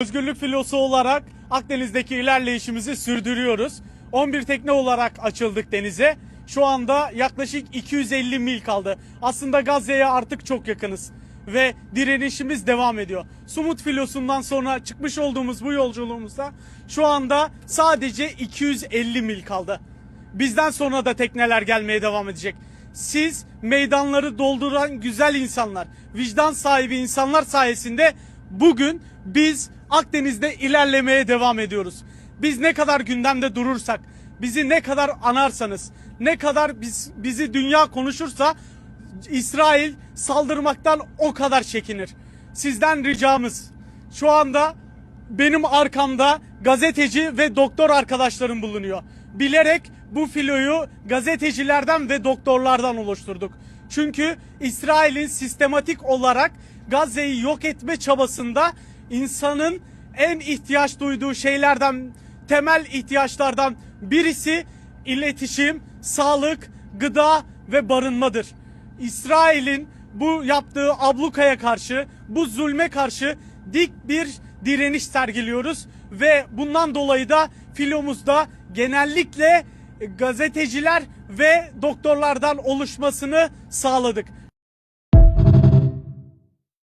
Özgürlük filosu olarak Akdeniz'deki ilerleyişimizi sürdürüyoruz. 11 tekne olarak açıldık denize. Şu anda yaklaşık 250 mil kaldı. Aslında Gazze'ye artık çok yakınız. Ve direnişimiz devam ediyor. Sumut filosundan sonra çıkmış olduğumuz bu yolculuğumuzda şu anda sadece 250 mil kaldı. Bizden sonra da tekneler gelmeye devam edecek. Siz meydanları dolduran güzel insanlar, vicdan sahibi insanlar sayesinde bugün biz Akdeniz'de ilerlemeye devam ediyoruz. Biz ne kadar gündemde durursak, bizi ne kadar anarsanız, ne kadar biz, bizi dünya konuşursa İsrail saldırmaktan o kadar çekinir. Sizden ricamız şu anda benim arkamda gazeteci ve doktor arkadaşlarım bulunuyor. Bilerek bu filoyu gazetecilerden ve doktorlardan oluşturduk. Çünkü İsrail'in sistematik olarak Gazze'yi yok etme çabasında insanın en ihtiyaç duyduğu şeylerden, temel ihtiyaçlardan birisi iletişim, sağlık, gıda ve barınmadır. İsrail'in bu yaptığı ablukaya karşı, bu zulme karşı dik bir direniş sergiliyoruz ve bundan dolayı da filomuzda genellikle gazeteciler ve doktorlardan oluşmasını sağladık.